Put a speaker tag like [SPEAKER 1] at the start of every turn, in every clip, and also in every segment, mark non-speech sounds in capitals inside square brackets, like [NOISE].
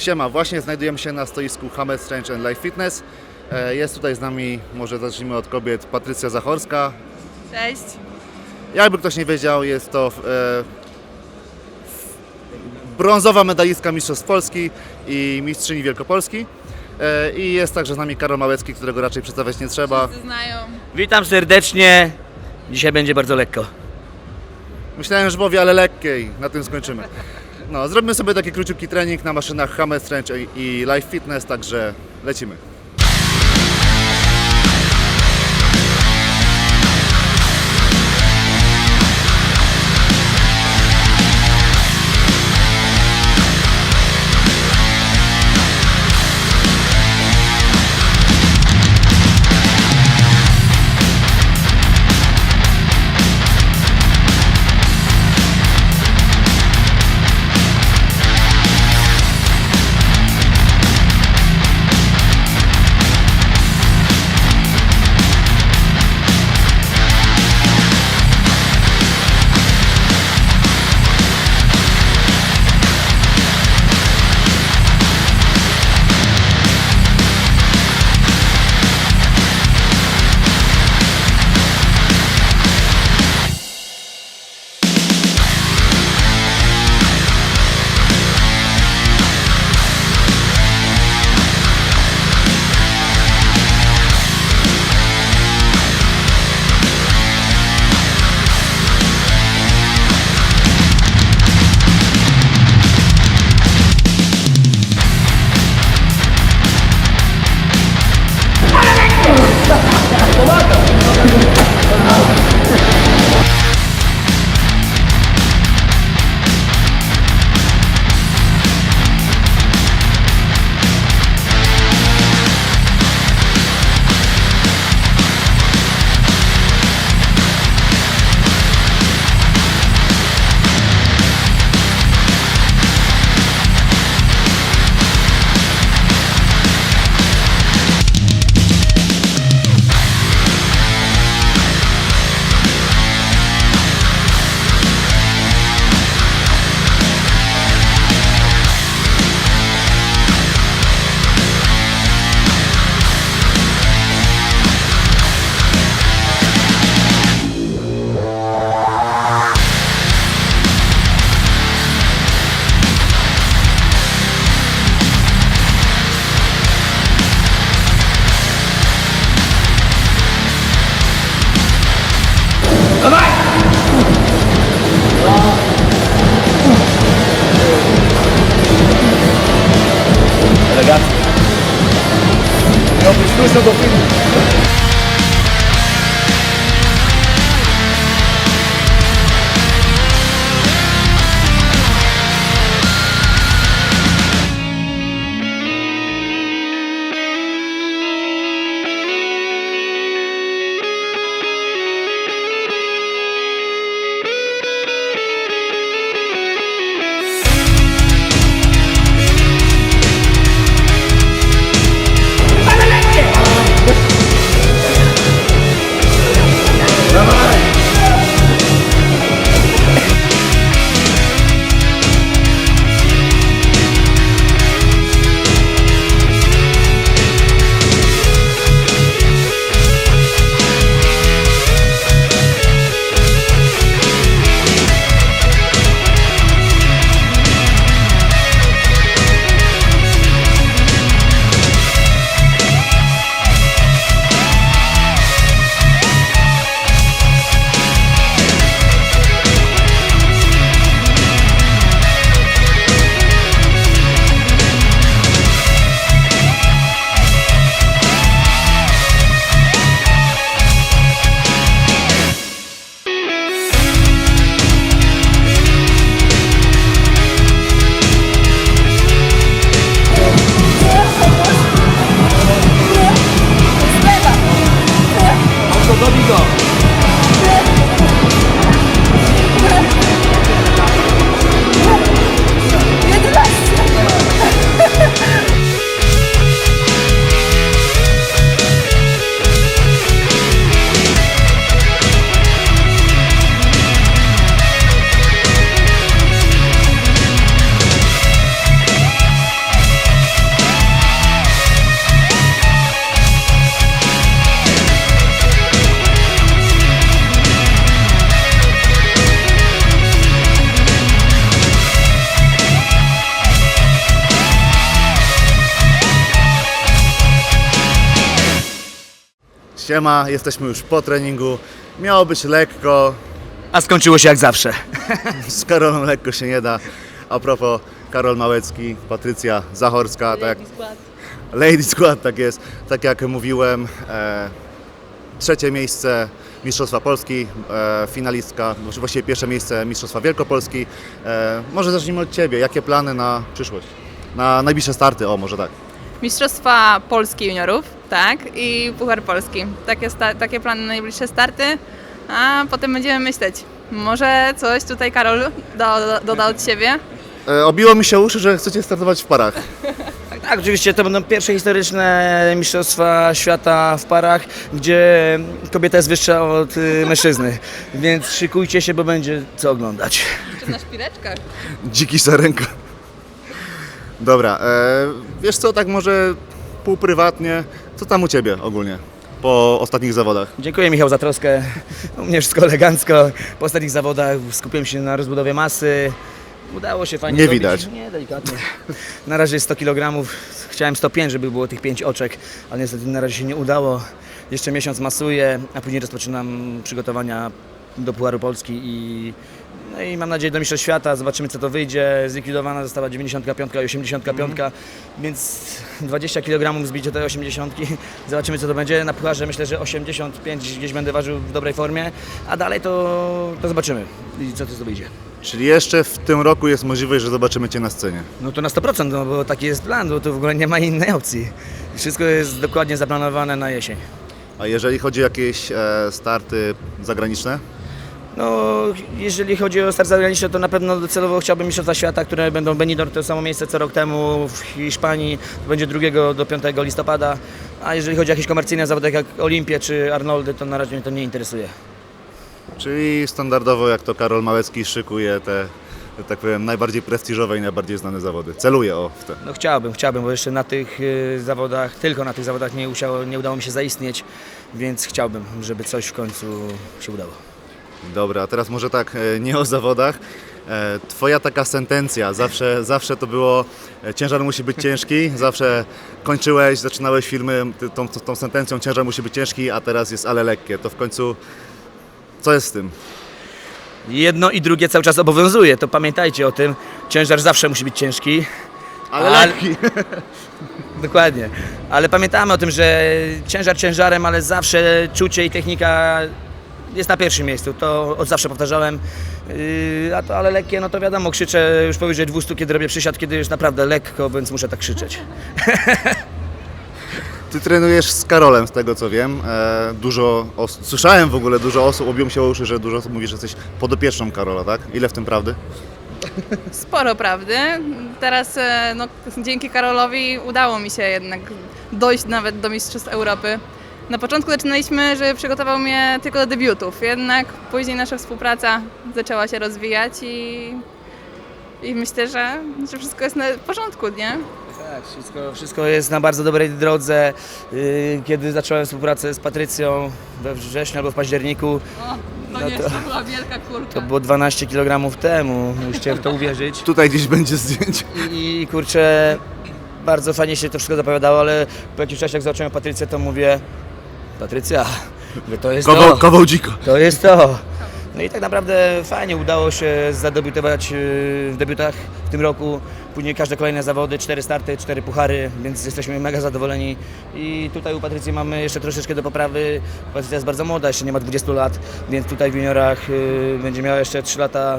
[SPEAKER 1] Siema, właśnie znajdujemy się na stoisku Hammer Strange and Life Fitness. E, Jest tutaj z nami, może zacznijmy od kobiet, Patrycja Zachorska.
[SPEAKER 2] Cześć.
[SPEAKER 1] Jakby ktoś nie wiedział, jest to e, brązowa medalistka Mistrzostw Polski i Mistrzyni Wielkopolski. E, I jest także z nami Karol Małecki, którego raczej przedstawiać nie trzeba.
[SPEAKER 2] Wszyscy znają.
[SPEAKER 3] Witam serdecznie. Dzisiaj będzie bardzo lekko.
[SPEAKER 1] Myślałem, że powie, ale lekkiej. Na tym skończymy. No, zrobimy sobie taki króciutki trening na maszynach Hammer Strength i Life Fitness, także lecimy.
[SPEAKER 3] esos 2000
[SPEAKER 1] Siema, jesteśmy już po treningu. Miało być lekko,
[SPEAKER 3] A skończyło się jak zawsze. [LAUGHS]
[SPEAKER 1] z Karolem lekko się nie da. A propos, Karol Małecki, Patrycja Zachorska, tak, Lady Squad, tak jest. Tak jak mówiłem, e, trzecie miejsce Mistrzostwa Polski, e, finalistka, znaczy właściwie pierwsze miejsce Mistrzostwa Wielkopolski. E, może zacznijmy od Ciebie. Jakie plany na przyszłość? Na najbliższe starty, o może tak.
[SPEAKER 2] Mistrzostwa Polski juniorów, tak, i Puchar Polski. Takie, sta- takie plany na najbliższe starty, a potem będziemy myśleć. Może coś tutaj Karol do, do, doda od siebie?
[SPEAKER 1] E, obiło mi się uszy, że chcecie startować w parach.
[SPEAKER 3] Tak, tak, oczywiście to będą pierwsze historyczne mistrzostwa świata w parach, gdzie kobieta jest wyższa od y, mężczyzny. Więc szykujcie się, bo będzie co oglądać.
[SPEAKER 2] Czy na szpileczkach?
[SPEAKER 1] Dziki sarenka. Dobra, e, wiesz co, tak może półprywatnie, co tam u Ciebie ogólnie po ostatnich zawodach?
[SPEAKER 3] Dziękuję Michał za troskę. U mnie wszystko elegancko. Po ostatnich zawodach skupiłem się na rozbudowie masy. Udało się fajnie
[SPEAKER 1] Nie
[SPEAKER 3] zrobić.
[SPEAKER 1] widać.
[SPEAKER 3] Nie, delikatnie. Na razie jest 100 kg. Chciałem 105, żeby było tych 5 oczek, ale niestety na razie się nie udało. Jeszcze miesiąc masuję, a później rozpoczynam przygotowania do Pucharu Polski i, i mam nadzieję do Mistrzostw Świata. Zobaczymy co to wyjdzie. Zlikwidowana została 95 i 85, więc 20 kg zbicie tej 80. Zobaczymy co to będzie. Na Pucharze myślę, że 85 gdzieś będę ważył w dobrej formie, a dalej to, to zobaczymy i co to wyjdzie.
[SPEAKER 1] Czyli jeszcze w tym roku jest możliwość, że zobaczymy Cię na scenie.
[SPEAKER 3] No to na 100%, no bo taki jest plan, bo to w ogóle nie ma innej opcji. Wszystko jest dokładnie zaplanowane na jesień.
[SPEAKER 1] A jeżeli chodzi o jakieś e, starty zagraniczne?
[SPEAKER 3] No, jeżeli chodzi o start zagraniczny, to na pewno docelowo chciałbym Mistrzostwa Świata, które będą Benidorm, to samo miejsce co rok temu w Hiszpanii, to będzie 2 do 5 listopada. A jeżeli chodzi o jakieś komercyjne zawody jak Olimpię czy Arnoldy, to na razie mnie to nie interesuje.
[SPEAKER 1] Czyli standardowo, jak to Karol Małecki szykuje te, tak powiem, najbardziej prestiżowe i najbardziej znane zawody. Celuje o w te.
[SPEAKER 3] No chciałbym, chciałbym, bo jeszcze na tych y, zawodach, tylko na tych zawodach nie, usiało, nie udało mi się zaistnieć, więc chciałbym, żeby coś w końcu się udało.
[SPEAKER 1] Dobra, a teraz może tak, e, nie o zawodach. E, Twoja taka sentencja, zawsze, zawsze to było, e, ciężar musi być ciężki, zawsze kończyłeś, zaczynałeś filmy tą, tą sentencją, ciężar musi być ciężki, a teraz jest ale lekkie. To w końcu, co jest z tym?
[SPEAKER 3] Jedno i drugie cały czas obowiązuje, to pamiętajcie o tym. Ciężar zawsze musi być ciężki.
[SPEAKER 1] Ale
[SPEAKER 3] Ale-
[SPEAKER 1] lekki. [LAUGHS]
[SPEAKER 3] Dokładnie. Ale pamiętamy o tym, że ciężar ciężarem, ale zawsze czucie i technika jest na pierwszym miejscu. To od zawsze powtarzałem. Yy, a to ale lekkie, no to wiadomo, krzyczę już powyżej 200, kiedy robię przysiad, kiedy już naprawdę lekko, więc muszę tak krzyczeć.
[SPEAKER 1] Ty trenujesz z Karolem, z tego co wiem. E, dużo os- słyszałem w ogóle, dużo osób, mi się o uszy, że dużo osób mówi, że jesteś podopieczną Karola, tak? Ile w tym prawdy?
[SPEAKER 2] Sporo prawdy. Teraz e, no, dzięki Karolowi udało mi się jednak dojść nawet do Mistrzostw Europy. Na początku zaczynaliśmy, że przygotował mnie tylko do debiutów, jednak później nasza współpraca zaczęła się rozwijać i, i myślę, że, że wszystko jest na porządku, nie?
[SPEAKER 3] Tak, wszystko, wszystko jest na bardzo dobrej drodze. Yy, Kiedy zacząłem współpracę z Patrycją we wrześniu albo w październiku,
[SPEAKER 2] O,
[SPEAKER 3] No
[SPEAKER 2] to nie
[SPEAKER 3] to-
[SPEAKER 2] to była wielka kurka.
[SPEAKER 3] to było 12 kg temu, musicie w to uwierzyć. [LAUGHS]
[SPEAKER 1] Tutaj gdzieś będzie zdjęcie.
[SPEAKER 3] I kurczę, bardzo fajnie się to wszystko zapowiadało, ale po jakimś czasie jak zobaczyłem Patrycję, to mówię Patrycja, mówię, to jest
[SPEAKER 1] Kawał,
[SPEAKER 3] to,
[SPEAKER 1] kawał dziko.
[SPEAKER 3] to jest to. No i tak naprawdę fajnie udało się zadebiutować yy, w debiutach w tym roku. Później każde kolejne zawody, cztery starty, cztery puchary, więc jesteśmy mega zadowoleni. I tutaj u Patrycji mamy jeszcze troszeczkę do poprawy. Patrycja jest bardzo młoda, jeszcze nie ma 20 lat, więc tutaj w juniorach yy, będzie miała jeszcze 3 lata.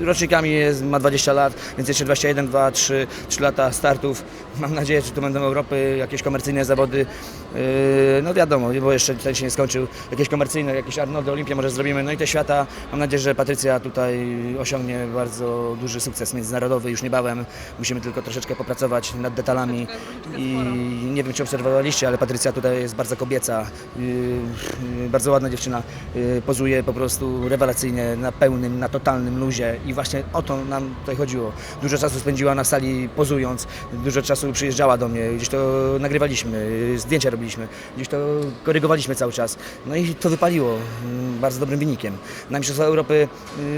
[SPEAKER 3] Rocznikami jest, ma 20 lat, więc jeszcze 21, 2, 3, 3 lata startów. [LAUGHS] Mam nadzieję, że tu będą Europy, jakieś komercyjne zawody. Yy, no wiadomo, bo jeszcze ten się nie skończył. Jakieś komercyjne, jakieś Arnoldy, Olimpię może zrobimy. No i te świata. Mam nadzieję, że Patrycja tutaj osiągnie bardzo duży sukces międzynarodowy już niebawem. Musimy tylko troszeczkę popracować nad detalami. I nie wiem, czy obserwowaliście, ale Patrycja tutaj jest bardzo kobieca, yy, yy, bardzo ładna dziewczyna. Pozuje po prostu rewelacyjnie, na pełnym, na totalnym luzie. I właśnie o to nam tutaj chodziło. Dużo czasu spędziła na sali pozując, dużo czasu przyjeżdżała do mnie, gdzieś to nagrywaliśmy, zdjęcia robiliśmy, gdzieś to korygowaliśmy cały czas. No i to wypaliło mm, bardzo dobrym wynikiem. Na Mistrzostwa Europy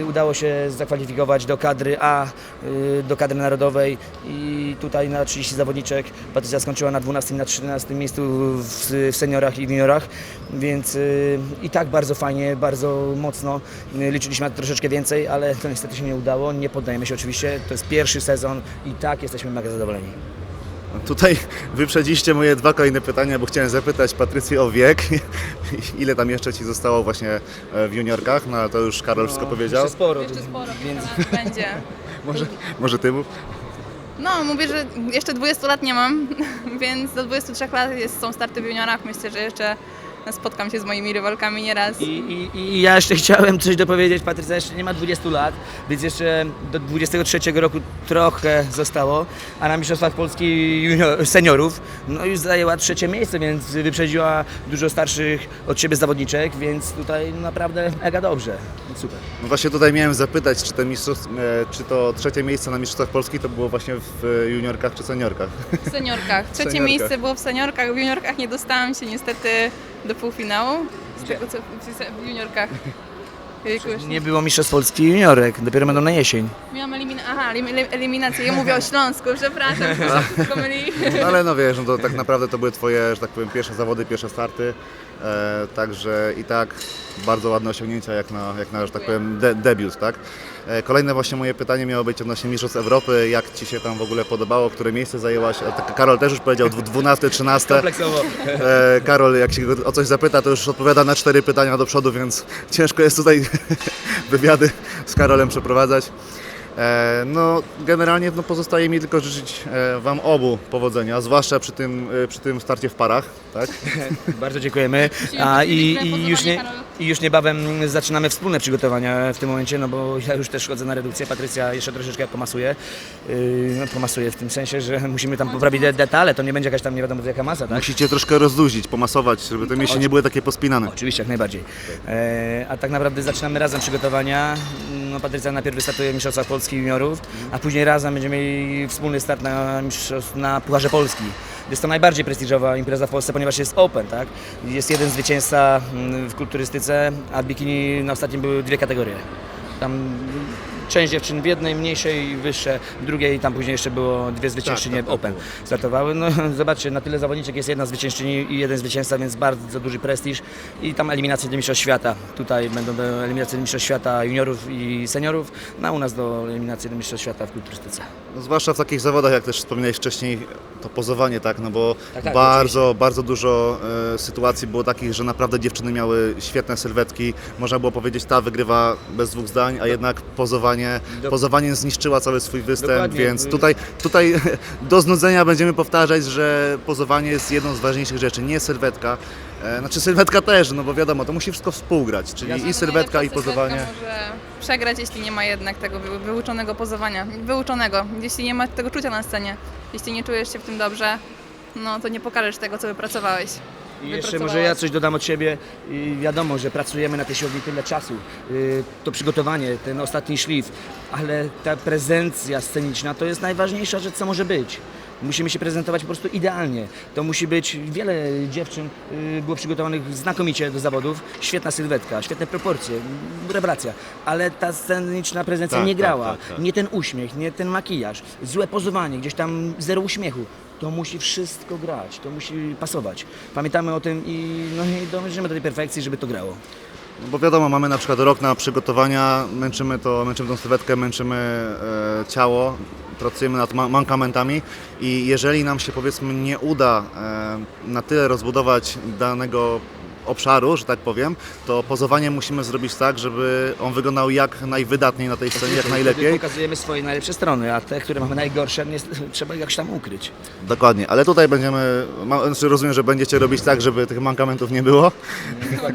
[SPEAKER 3] y, udało się zakwalifikować do kadry A, y, do kadry narodowej i tutaj na 30 zawodniczek Patrycja skończyła na 12 i na 13 miejscu w, seniorach i juniorach, więc y, i tak bardzo fajnie, bardzo mocno. Liczyliśmy na troszeczkę więcej, ale to niestety się nie udało. Nie poddajemy się oczywiście. To jest pierwszy sezon i tak jesteśmy mega zadowoleni.
[SPEAKER 1] Tutaj wyprzedziście moje dwa kolejne pytania, bo chciałem zapytać Patrycję o wiek. [LAUGHS] Ile tam jeszcze Ci zostało właśnie e, w juniorkach? No ale to już Karol wszystko powiedział.
[SPEAKER 3] Jeszcze sporo.
[SPEAKER 2] Jeszcze sporo
[SPEAKER 3] Więc
[SPEAKER 2] więc... będzie. [LAUGHS]
[SPEAKER 1] Może, może Ty mów?
[SPEAKER 2] No, mówię, że jeszcze 20 lat nie mam, [LAUGHS] więc do 23 lat jest, są starty w juniorach. Myślę, że jeszcze spotkam się z moimi rywalkami nieraz.
[SPEAKER 3] I, i, I ja jeszcze [LAUGHS] chciałem coś dopowiedzieć. Patrycja jeszcze nie ma 20 lat, więc jeszcze do 23 roku trochę zostało, a na Mistrzostwach Polski junior, seniorów no już zajęła trzecie miejsce, więc wyprzedziła dużo starszych od siebie zawodniczek, więc tutaj naprawdę mega dobrze. Super.
[SPEAKER 1] No właśnie tutaj miałem zapytać, czy, te mistrzostw, e, czy to trzecie miejsce na Mistrzostwach Polski to było właśnie w juniorkach czy seniorkach?
[SPEAKER 2] W seniorkach. Trzecie
[SPEAKER 1] seniorkach.
[SPEAKER 2] miejsce było w seniorkach, w juniorkach nie dostałam się niestety do półfinału. Z tego co w- juniorkach. [LAUGHS] Jejku, już
[SPEAKER 3] Nie było Mistrzostw Polski juniorek, dopiero będą na jesień.
[SPEAKER 2] Miałam elimina- Aha, elim- eliminację. Ja mówię o Śląsku, [LAUGHS] przepraszam, że się wszystko myli.
[SPEAKER 1] No ale no wiesz, no to tak naprawdę to były Twoje, że tak powiem, pierwsze zawody, pierwsze starty. E, także i tak bardzo ładne osiągnięcia jak na, jak na że tak powiem, de, debiut, tak? E, kolejne właśnie moje pytanie miało być odnośnie Mistrzostw Europy. Jak Ci się tam w ogóle podobało? Które miejsce zajęłaś? A tak Karol też już powiedział, dwu- 12, 13.
[SPEAKER 3] Kompleksowo.
[SPEAKER 1] E, Karol, jak się go o coś zapyta, to już odpowiada na cztery pytania do przodu, więc ciężko jest tutaj [LAUGHS] wywiady z Karolem przeprowadzać. E, no, generalnie no, pozostaje mi tylko życzyć e, Wam obu powodzenia, zwłaszcza przy tym, e, przy tym starcie w parach, tak? [LAUGHS]
[SPEAKER 3] Bardzo dziękujemy. A, i, i, już nie. I już niebawem zaczynamy wspólne przygotowania w tym momencie, no bo ja już też chodzę na redukcję, Patrycja jeszcze troszeczkę pomasuje. Yy, no, pomasuje w tym sensie, że musimy tam poprawić de- detale, to nie będzie jakaś tam nie wiadomo jaka masa, tak?
[SPEAKER 1] Musicie troszkę rozluźnić, pomasować, żeby te mięśnie nie były takie pospinane.
[SPEAKER 3] Oczywiście, jak najbardziej. E, a tak naprawdę zaczynamy razem przygotowania. No, Patrycja najpierw wystartuje w Mistrzostwach Polski juniorów, a później razem będziemy mieli wspólny start na, na Pucharze Polski. Jest to najbardziej prestiżowa impreza w Polsce, ponieważ jest open, tak? Jest jeden zwycięzca mm, w kulturystyce, a bikini na ostatnim były dwie kategorie. Tam część dziewczyn w jednej, mniejszej, wyższe, w drugiej, tam później jeszcze było dwie zwyciężczynie
[SPEAKER 1] tak, tak
[SPEAKER 3] open startowały. No [LAUGHS] zobaczcie, na tyle zawodniczek jest jedna zwyciężczyni i jeden zwycięzca, więc bardzo duży prestiż i tam eliminacje do Mistrzostw Świata. Tutaj będą do eliminacje do Mistrzostw Świata juniorów i seniorów, no a u nas do eliminacji do Mistrzostw Świata w kulturystyce.
[SPEAKER 1] No, zwłaszcza w takich zawodach, jak też wspominałeś wcześniej, to pozowanie, tak, no bo
[SPEAKER 3] Tak, tak,
[SPEAKER 1] bardzo, bardzo dużo e, sytuacji było takich, że naprawdę dziewczyny miały świetne sylwetki. Można było powiedzieć, ta wygrywa bez dwóch zdań, a jednak pozowanie, Pozowanie zniszczyła cały swój występ,
[SPEAKER 3] Dokładnie.
[SPEAKER 1] więc tutaj, tutaj [LAUGHS] do znudzenia będziemy powtarzać, że pozowanie jest jedną z ważniejszych rzeczy, nie sylwetka. E, Znaczy sylwetka też, no bo wiadomo, to musi wszystko współgrać, czyli i sylwetka, i pozowanie.
[SPEAKER 2] może przegrać, jeśli nie ma jednak tego wy- wyuczonego pozowania. Wyuczonego, jeśli nie ma tego czucia na scenie. Jeśli nie czujesz się w tym dobrze, no to nie pokażesz tego, co wypracowałeś.
[SPEAKER 3] I jeszcze może ja coś dodam od siebie. I wiadomo, że pracujemy na tej siłowni tyle czasu. Yy, To przygotowanie, ten ostatni szlif, ale ta prezencja sceniczna to jest najważniejsza rzecz, co może być. Musimy się prezentować po prostu idealnie. To musi być, wiele dziewczyn yy, było przygotowanych znakomicie do zawodów. Świetna sylwetka, świetne proporcje, rewelacja. Ale ta sceniczna prezencja
[SPEAKER 1] Tak,
[SPEAKER 3] nie
[SPEAKER 1] tak,
[SPEAKER 3] grała.
[SPEAKER 1] tak, tak.
[SPEAKER 3] Nie ten uśmiech, nie ten makijaż, złe pozowanie, gdzieś tam zero uśmiechu. To musi wszystko grać, to musi pasować. Pamiętamy o tym i, no, i dążymy do tej perfekcji, żeby to grało.
[SPEAKER 1] No bo wiadomo, mamy na przykład rok na przygotowania, męczymy to, męczymy tą sylwetkę, męczymy e, ciało, pracujemy nad ma- mankamentami i jeżeli nam się powiedzmy nie uda e, na tyle rozbudować danego obszaru, że tak powiem, to pozowanie musimy zrobić tak, żeby on wyglądał jak najwydatniej na tej scenie, jak najlepiej.
[SPEAKER 3] pokazujemy swoje najlepsze strony, a te, które mamy najgorsze, nie, trzeba jakoś tam ukryć.
[SPEAKER 1] Dokładnie, ale tutaj będziemy, ma, znaczy rozumiem, że będziecie robić tak, żeby tych mankamentów nie było.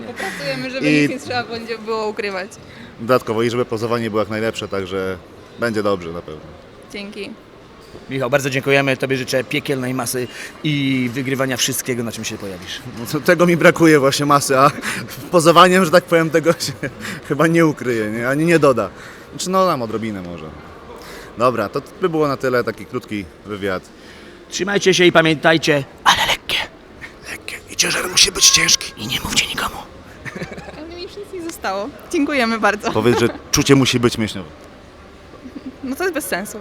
[SPEAKER 2] Popracujemy, żeby
[SPEAKER 1] I-
[SPEAKER 2] nic nie trzeba będzie było ukrywać.
[SPEAKER 1] Dodatkowo i żeby pozowanie było jak najlepsze, także będzie dobrze na pewno.
[SPEAKER 2] Dzięki.
[SPEAKER 3] Michał, bardzo dziękujemy. Tobie życzę piekielnej masy i wygrywania wszystkiego, na czym się pojawisz.
[SPEAKER 1] No to, tego mi brakuje właśnie masy, a pozowaniem, że tak powiem, tego się chyba nie ukryje, nie? ani nie doda. Czy no nam odrobinę może. Dobra, to by było na tyle, taki krótki wywiad.
[SPEAKER 3] Trzymajcie się i pamiętajcie, ale lekkie.
[SPEAKER 1] Lekkie. I ciężar musi być ciężki.
[SPEAKER 3] I nie mówcie nikomu.
[SPEAKER 2] Ale mi już nic nie zostało. Dziękujemy bardzo.
[SPEAKER 1] Powiedz, że czucie musi być mięśniowe.
[SPEAKER 2] No to jest bez sensu.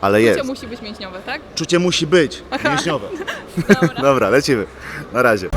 [SPEAKER 1] Ale jest.
[SPEAKER 2] Czucie musi być mięśniowe, tak?
[SPEAKER 1] Czucie musi być mięśniowe. [LAUGHS]
[SPEAKER 2] Dobra.
[SPEAKER 1] Dobra, lecimy. Na razie.